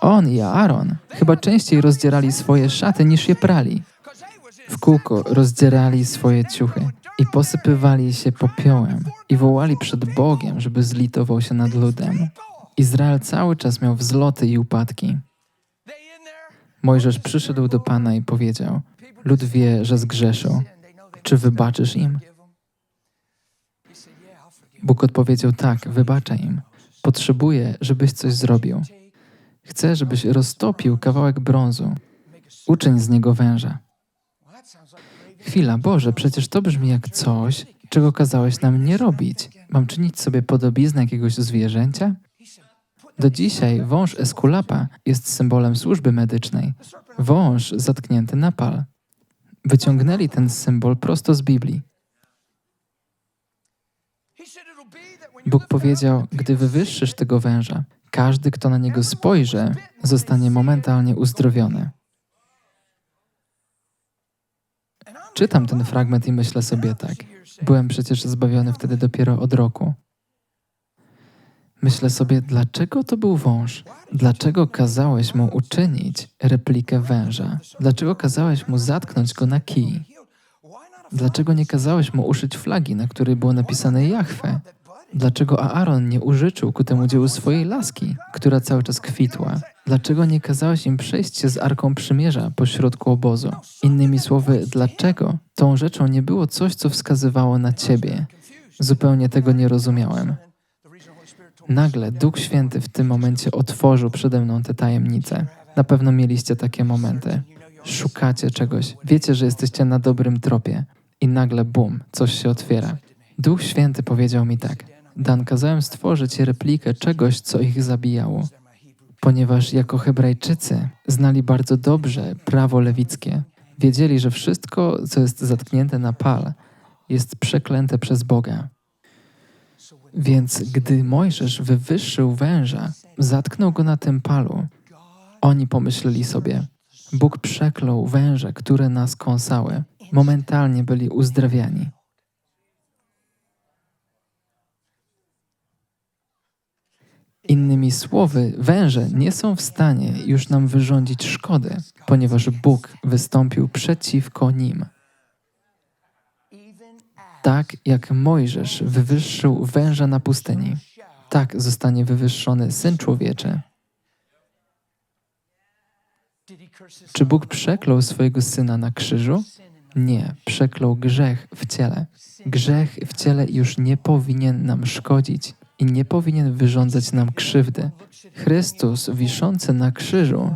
On i Aaron chyba częściej rozdzierali swoje szaty niż je prali. W kółko rozdzierali swoje ciuchy i posypywali się popiołem i wołali przed Bogiem, żeby zlitował się nad ludem. Izrael cały czas miał wzloty i upadki. Mojżesz przyszedł do Pana i powiedział: Lud wie, że zgrzeszył. Czy wybaczysz im? Bóg odpowiedział: Tak, wybaczaj im. Potrzebuję, żebyś coś zrobił. Chcę, żebyś roztopił kawałek brązu. Uczyń z niego węża. Chwila, Boże, przecież to brzmi jak coś, czego kazałeś nam nie robić. Mam czynić sobie podobiznę jakiegoś zwierzęcia? Do dzisiaj wąż eskulapa jest symbolem służby medycznej. Wąż zatknięty na pal. Wyciągnęli ten symbol prosto z Biblii. Bóg powiedział: Gdy wywyższysz tego węża, każdy, kto na niego spojrzy, zostanie momentalnie uzdrowiony. Czytam ten fragment i myślę sobie tak. Byłem przecież zbawiony wtedy dopiero od roku. Myślę sobie, dlaczego to był wąż? Dlaczego kazałeś mu uczynić replikę węża? Dlaczego kazałeś mu zatknąć go na kij? Dlaczego nie kazałeś mu uszyć flagi, na której było napisane Jahwe? Dlaczego Aaron nie użyczył ku temu dziełu swojej laski, która cały czas kwitła? Dlaczego nie kazałeś im przejść się z Arką Przymierza po środku obozu? Innymi słowy, dlaczego tą rzeczą nie było coś, co wskazywało na Ciebie? Zupełnie tego nie rozumiałem. Nagle Duch Święty w tym momencie otworzył przede mną te tajemnice. Na pewno mieliście takie momenty. Szukacie czegoś, wiecie, że jesteście na dobrym tropie i nagle bum, coś się otwiera. Duch Święty powiedział mi tak. Dan, kazałem stworzyć replikę czegoś, co ich zabijało. Ponieważ jako Hebrajczycy znali bardzo dobrze prawo lewickie, wiedzieli, że wszystko, co jest zatknięte na pal, jest przeklęte przez Boga. Więc gdy Mojżesz wywyższył węża, zatknął go na tym palu, oni pomyśleli sobie, Bóg przeklął węże, które nas kąsały. Momentalnie byli uzdrawiani. Innymi słowy, węże nie są w stanie już nam wyrządzić szkody, ponieważ Bóg wystąpił przeciwko nim. Tak jak Mojżesz wywyższył węża na pustyni, tak zostanie wywyższony Syn Człowieczy. Czy Bóg przeklął swojego Syna na krzyżu? Nie, przeklął grzech w ciele. Grzech w ciele już nie powinien nam szkodzić i nie powinien wyrządzać nam krzywdy. Chrystus wiszący na krzyżu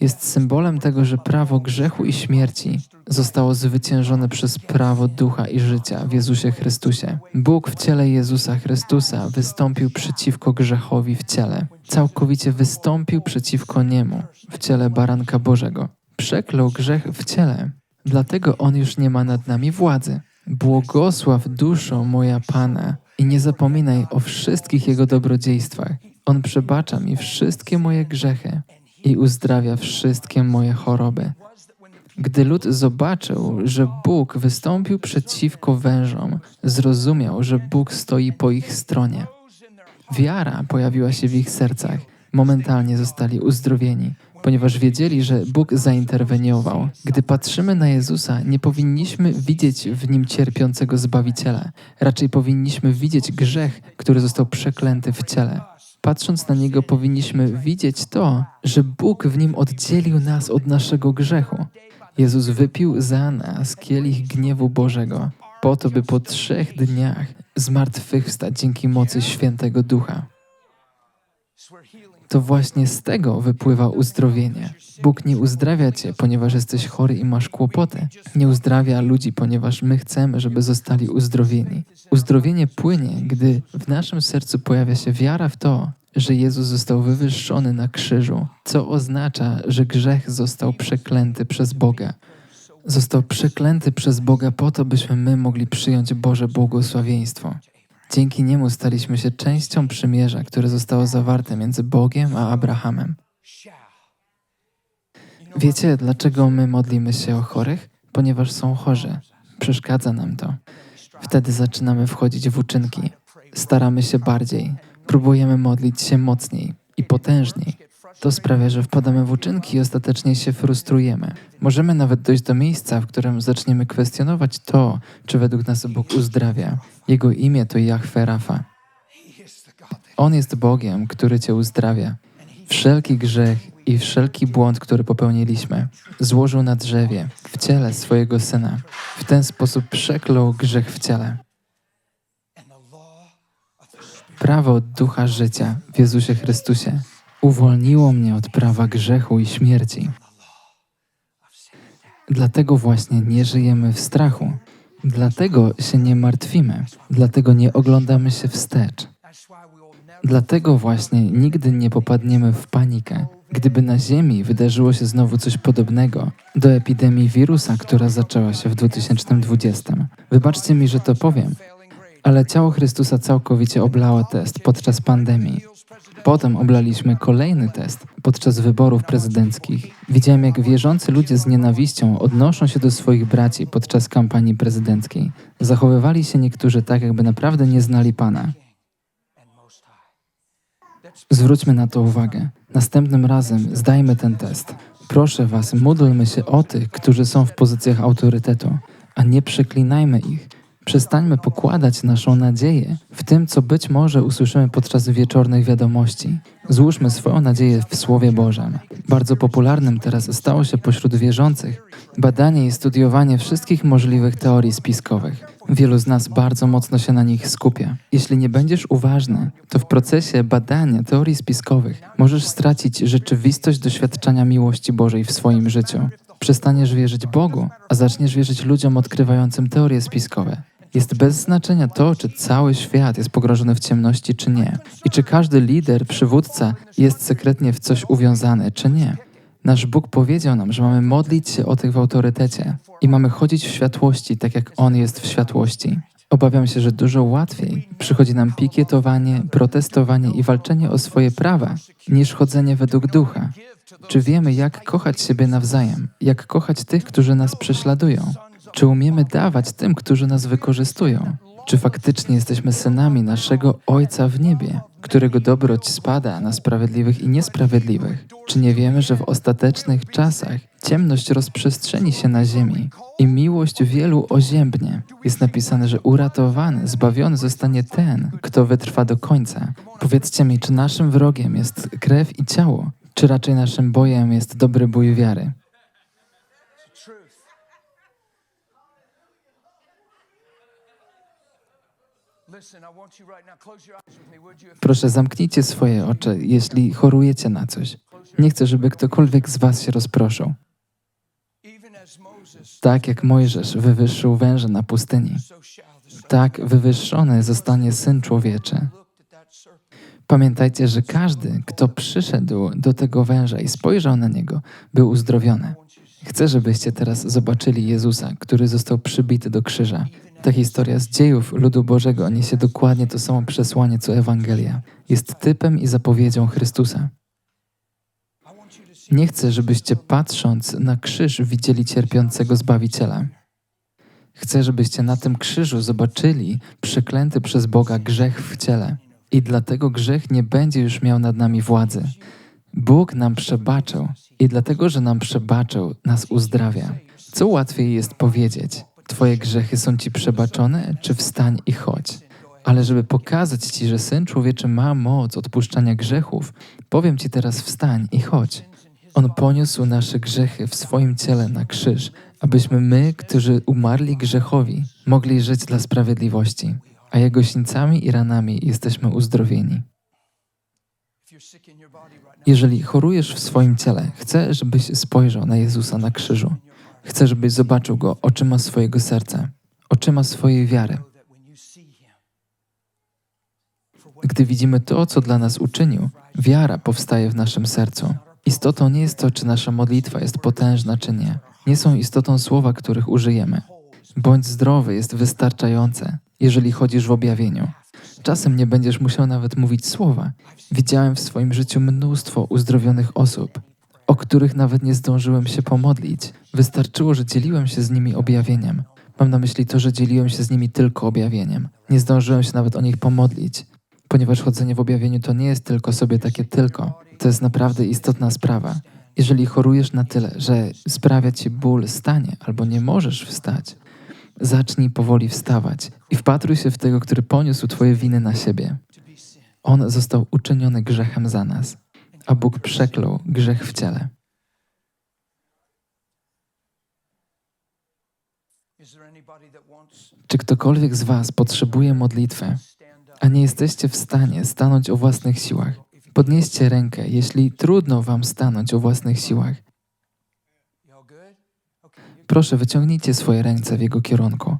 jest symbolem tego, że prawo grzechu i śmierci zostało zwyciężone przez prawo ducha i życia w Jezusie Chrystusie. Bóg w ciele Jezusa Chrystusa wystąpił przeciwko grzechowi w ciele. Całkowicie wystąpił przeciwko niemu w ciele baranka Bożego. Przeklął grzech w ciele, dlatego on już nie ma nad nami władzy. Błogosław duszo moja Pana i nie zapominaj o wszystkich Jego dobrodziejstwach. On przebacza mi wszystkie moje grzechy i uzdrawia wszystkie moje choroby. Gdy lud zobaczył, że Bóg wystąpił przeciwko wężom, zrozumiał, że Bóg stoi po ich stronie. Wiara pojawiła się w ich sercach. Momentalnie zostali uzdrowieni, ponieważ wiedzieli, że Bóg zainterweniował. Gdy patrzymy na Jezusa, nie powinniśmy widzieć w nim cierpiącego Zbawiciela. Raczej powinniśmy widzieć grzech, który został przeklęty w ciele. Patrząc na Niego, powinniśmy widzieć to, że Bóg w nim oddzielił nas od naszego grzechu. Jezus wypił za nas kielich gniewu Bożego, po to, by po trzech dniach zmartwychwstać dzięki mocy Świętego Ducha. To właśnie z tego wypływa uzdrowienie. Bóg nie uzdrawia cię, ponieważ jesteś chory i masz kłopoty. Nie uzdrawia ludzi, ponieważ my chcemy, żeby zostali uzdrowieni. Uzdrowienie płynie, gdy w naszym sercu pojawia się wiara w to, że Jezus został wywyższony na krzyżu, co oznacza, że grzech został przeklęty przez Boga. Został przeklęty przez Boga po to, byśmy my mogli przyjąć Boże błogosławieństwo. Dzięki niemu staliśmy się częścią przymierza, które zostało zawarte między Bogiem a Abrahamem. Wiecie, dlaczego my modlimy się o chorych? Ponieważ są chorzy. Przeszkadza nam to. Wtedy zaczynamy wchodzić w uczynki. Staramy się bardziej. Próbujemy modlić się mocniej i potężniej. To sprawia, że wpadamy w uczynki i ostatecznie się frustrujemy. Możemy nawet dojść do miejsca, w którym zaczniemy kwestionować to, czy według nas Bóg uzdrawia. Jego imię to Jahwe Rafa. On jest Bogiem, który Cię uzdrawia. Wszelki grzech i wszelki błąd, który popełniliśmy, złożył na drzewie, w ciele swojego Syna. W ten sposób przeklął grzech w ciele. Prawo Ducha Życia w Jezusie Chrystusie uwolniło mnie od prawa grzechu i śmierci. Dlatego właśnie nie żyjemy w strachu. Dlatego się nie martwimy. Dlatego nie oglądamy się wstecz. Dlatego właśnie nigdy nie popadniemy w panikę, gdyby na Ziemi wydarzyło się znowu coś podobnego do epidemii wirusa, która zaczęła się w 2020. Wybaczcie mi, że to powiem, ale ciało Chrystusa całkowicie oblało test podczas pandemii. Potem oblaliśmy kolejny test podczas wyborów prezydenckich. Widziałem, jak wierzący ludzie z nienawiścią odnoszą się do swoich braci podczas kampanii prezydenckiej. Zachowywali się niektórzy tak, jakby naprawdę nie znali Pana. Zwróćmy na to uwagę. Następnym razem zdajmy ten test. Proszę Was, módlmy się o tych, którzy są w pozycjach autorytetu, a nie przeklinajmy ich. Przestańmy pokładać naszą nadzieję w tym, co być może usłyszymy podczas wieczornych wiadomości. Złóżmy swoją nadzieję w Słowie Bożym. Bardzo popularnym teraz stało się pośród wierzących badanie i studiowanie wszystkich możliwych teorii spiskowych. Wielu z nas bardzo mocno się na nich skupia. Jeśli nie będziesz uważny, to w procesie badania teorii spiskowych możesz stracić rzeczywistość doświadczenia miłości Bożej w swoim życiu. Przestaniesz wierzyć Bogu, a zaczniesz wierzyć ludziom odkrywającym teorie spiskowe. Jest bez znaczenia to, czy cały świat jest pogrążony w ciemności, czy nie, i czy każdy lider, przywódca jest sekretnie w coś uwiązany, czy nie. Nasz Bóg powiedział nam, że mamy modlić się o tych w autorytecie i mamy chodzić w światłości, tak jak On jest w światłości. Obawiam się, że dużo łatwiej przychodzi nam pikietowanie, protestowanie i walczenie o swoje prawa, niż chodzenie według ducha. Czy wiemy, jak kochać siebie nawzajem, jak kochać tych, którzy nas prześladują? Czy umiemy dawać tym, którzy nas wykorzystują? Czy faktycznie jesteśmy synami naszego Ojca w niebie, którego dobroć spada na sprawiedliwych i niesprawiedliwych? Czy nie wiemy, że w ostatecznych czasach ciemność rozprzestrzeni się na ziemi i miłość wielu oziębnie? Jest napisane, że uratowany, zbawiony zostanie ten, kto wytrwa do końca. Powiedzcie mi, czy naszym wrogiem jest krew i ciało, czy raczej naszym bojem jest dobry bój wiary? Proszę, zamknijcie swoje oczy, jeśli chorujecie na coś. Nie chcę, żeby ktokolwiek z Was się rozproszył. Tak jak Mojżesz wywyższył węża na pustyni, tak wywyższony zostanie Syn Człowieczy. Pamiętajcie, że każdy, kto przyszedł do tego węża i spojrzał na niego, był uzdrowiony. Chcę, żebyście teraz zobaczyli Jezusa, który został przybity do krzyża. Ta historia z dziejów ludu Bożego niesie dokładnie to samo przesłanie co Ewangelia. Jest typem i zapowiedzią Chrystusa. Nie chcę, żebyście patrząc na krzyż widzieli cierpiącego Zbawiciela. Chcę, żebyście na tym krzyżu zobaczyli przeklęty przez Boga grzech w ciele. I dlatego grzech nie będzie już miał nad nami władzy. Bóg nam przebaczył i dlatego, że nam przebaczył, nas uzdrawia. Co łatwiej jest powiedzieć? Twoje grzechy są Ci przebaczone, czy wstań i chodź. Ale żeby pokazać Ci, że Syn Człowieczy ma moc odpuszczania grzechów, powiem Ci teraz wstań i chodź. On poniósł nasze grzechy w swoim ciele na krzyż, abyśmy my, którzy umarli grzechowi, mogli żyć dla sprawiedliwości, a Jego sińcami i ranami jesteśmy uzdrowieni. Jeżeli chorujesz w swoim ciele, chcę, żebyś spojrzał na Jezusa na krzyżu. Chcę, żebyś zobaczył Go oczyma swojego serca, oczyma swojej wiary. Gdy widzimy to, co dla nas uczynił, wiara powstaje w naszym sercu. Istotą nie jest to, czy nasza modlitwa jest potężna, czy nie. Nie są istotą słowa, których użyjemy. Bądź zdrowy jest wystarczające, jeżeli chodzisz w objawieniu. Czasem nie będziesz musiał nawet mówić słowa. Widziałem w swoim życiu mnóstwo uzdrowionych osób, o których nawet nie zdążyłem się pomodlić. Wystarczyło, że dzieliłem się z nimi objawieniem. Mam na myśli to, że dzieliłem się z nimi tylko objawieniem. Nie zdążyłem się nawet o nich pomodlić, ponieważ chodzenie w objawieniu to nie jest tylko sobie takie tylko. To jest naprawdę istotna sprawa. Jeżeli chorujesz na tyle, że sprawia ci ból stanie albo nie możesz wstać, zacznij powoli wstawać i wpatruj się w tego, który poniósł Twoje winy na siebie. On został uczyniony grzechem za nas, a Bóg przeklął grzech w ciele. Czy ktokolwiek z Was potrzebuje modlitwy, a nie jesteście w stanie stanąć o własnych siłach? Podnieście rękę, jeśli trudno Wam stanąć o własnych siłach. Proszę, wyciągnijcie swoje ręce w Jego kierunku.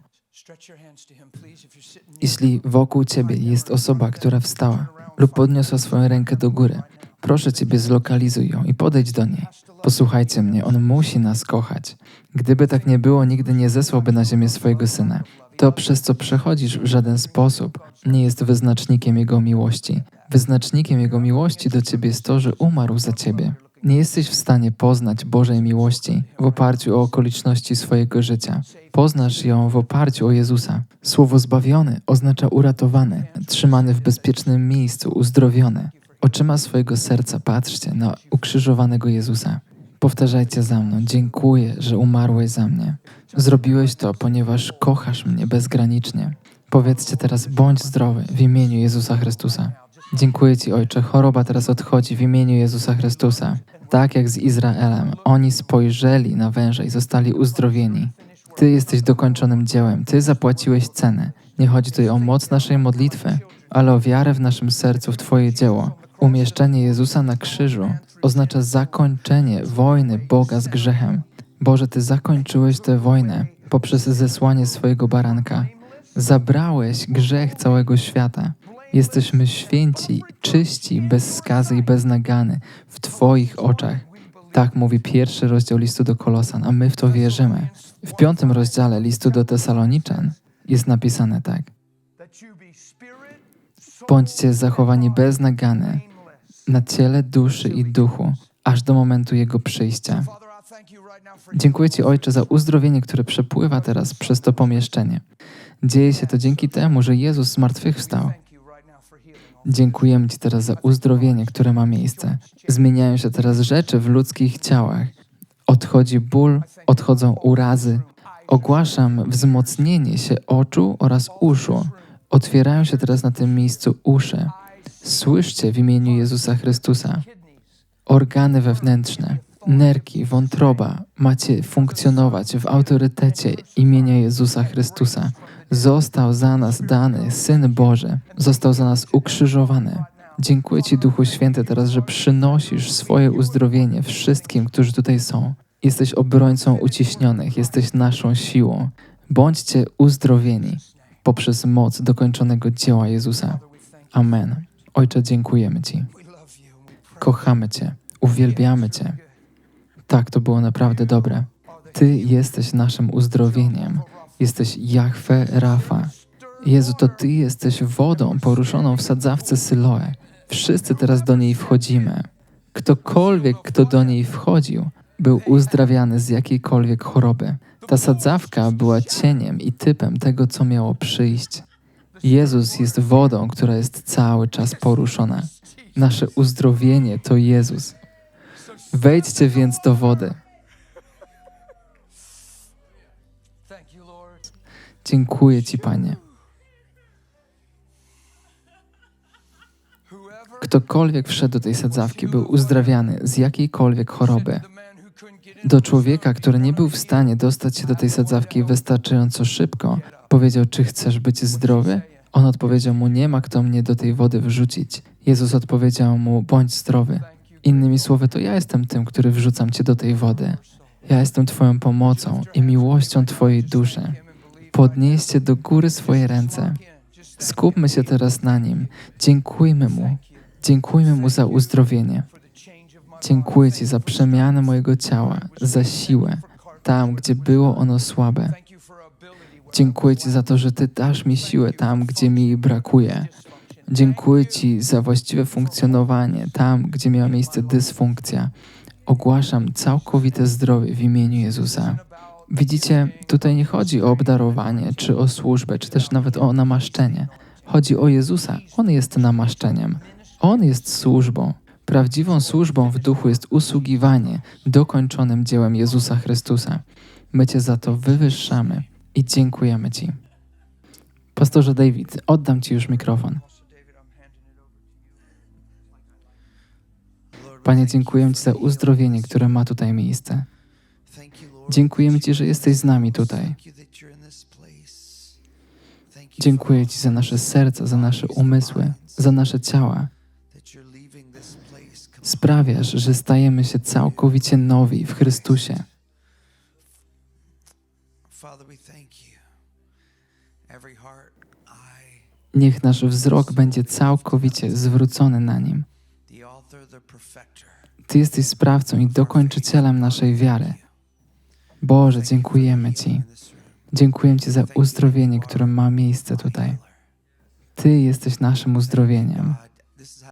Jeśli wokół Ciebie jest osoba, która wstała lub podniosła swoją rękę do góry, proszę Ciebie, zlokalizuj ją i podejdź do niej. Posłuchajcie mnie, On musi nas kochać. Gdyby tak nie było, nigdy nie zesłałby na ziemię swojego Syna. To, przez co przechodzisz, w żaden sposób nie jest wyznacznikiem Jego miłości. Wyznacznikiem Jego miłości do Ciebie jest to, że umarł za Ciebie. Nie jesteś w stanie poznać Bożej miłości w oparciu o okoliczności swojego życia. Poznasz ją w oparciu o Jezusa. Słowo zbawiony oznacza uratowany, trzymany w bezpiecznym miejscu, uzdrowiony. Oczyma swojego serca patrzcie na ukrzyżowanego Jezusa. Powtarzajcie za mną: Dziękuję, że umarłeś za mnie. Zrobiłeś to, ponieważ kochasz mnie bezgranicznie. Powiedzcie teraz: bądź zdrowy w imieniu Jezusa Chrystusa. Dziękuję Ci, Ojcze. Choroba teraz odchodzi w imieniu Jezusa Chrystusa. Tak jak z Izraelem, oni spojrzeli na węża i zostali uzdrowieni. Ty jesteś dokończonym dziełem, Ty zapłaciłeś cenę. Nie chodzi tutaj o moc naszej modlitwy, ale o wiarę w naszym sercu w Twoje dzieło. Umieszczenie Jezusa na krzyżu oznacza zakończenie wojny Boga z grzechem. Boże, Ty zakończyłeś tę wojnę poprzez zesłanie swojego baranka. Zabrałeś grzech całego świata. Jesteśmy święci, czyści, bez skazy i bez nagany w Twoich oczach. Tak mówi pierwszy rozdział listu do Kolosan, a my w to wierzymy. W piątym rozdziale listu do Tesaloniczan jest napisane tak. Bądźcie zachowani bez nagany na ciele, duszy i duchu, aż do momentu Jego przyjścia. Dziękuję Ci, Ojcze, za uzdrowienie, które przepływa teraz przez to pomieszczenie. Dzieje się to dzięki temu, że Jezus zmartwychwstał. Dziękujemy Ci teraz za uzdrowienie, które ma miejsce. Zmieniają się teraz rzeczy w ludzkich ciałach. Odchodzi ból, odchodzą urazy. Ogłaszam wzmocnienie się oczu oraz uszu. Otwierają się teraz na tym miejscu uszy. Słyszcie w imieniu Jezusa Chrystusa. Organy wewnętrzne, nerki, wątroba macie funkcjonować w autorytecie imienia Jezusa Chrystusa. Został za nas dany Syn Boży, został za nas ukrzyżowany. Dziękuję Ci, Duchu Święty, teraz, że przynosisz swoje uzdrowienie wszystkim, którzy tutaj są. Jesteś obrońcą uciśnionych, jesteś naszą siłą. Bądźcie uzdrowieni poprzez moc dokończonego dzieła Jezusa. Amen. Ojcze, dziękujemy Ci. Kochamy Cię, uwielbiamy Cię. Tak, to było naprawdę dobre. Ty jesteś naszym uzdrowieniem. Jesteś Jahwe Rafa. Jezu, to Ty jesteś wodą poruszoną w sadzawce Syloe. Wszyscy teraz do niej wchodzimy. Ktokolwiek, kto do niej wchodził, był uzdrawiany z jakiejkolwiek choroby. Ta sadzawka była cieniem i typem tego, co miało przyjść. Jezus jest wodą, która jest cały czas poruszona. Nasze uzdrowienie to Jezus. Wejdźcie więc do wody. Dziękuję Ci, Panie. Ktokolwiek wszedł do tej sadzawki, był uzdrawiany z jakiejkolwiek choroby. Do człowieka, który nie był w stanie dostać się do tej sadzawki wystarczająco szybko, powiedział: Czy chcesz być zdrowy? On odpowiedział mu: Nie ma kto mnie do tej wody wrzucić. Jezus odpowiedział mu: Bądź zdrowy. Innymi słowy, to ja jestem tym, który wrzucam cię do tej wody. Ja jestem Twoją pomocą i miłością Twojej duszy. Podnieście do góry swoje ręce. Skupmy się teraz na Nim. Dziękujmy Mu. Dziękujmy Mu za uzdrowienie. Dziękuję Ci za przemianę mojego ciała, za siłę, tam, gdzie było ono słabe. Dziękuję Ci za to, że Ty dasz mi siłę tam, gdzie mi jej brakuje. Dziękuję Ci za właściwe funkcjonowanie tam, gdzie miała miejsce dysfunkcja. Ogłaszam całkowite zdrowie w imieniu Jezusa. Widzicie, tutaj nie chodzi o obdarowanie, czy o służbę, czy też nawet o namaszczenie. Chodzi o Jezusa. On jest namaszczeniem. On jest służbą. Prawdziwą służbą w duchu jest usługiwanie dokończonym dziełem Jezusa Chrystusa. My Cię za to wywyższamy i dziękujemy Ci. Pastorze David, oddam Ci już mikrofon. Panie, dziękuję Ci za uzdrowienie, które ma tutaj miejsce. Dziękujemy Ci, że jesteś z nami tutaj. Dziękuję Ci za nasze serca, za nasze umysły, za nasze ciała. Sprawiasz, że stajemy się całkowicie nowi w Chrystusie. Niech nasz wzrok będzie całkowicie zwrócony na Nim. Ty jesteś sprawcą i dokończycielem naszej wiary. Boże, dziękujemy Ci. Dziękuję Ci za uzdrowienie, które ma miejsce tutaj. Ty jesteś naszym uzdrowieniem.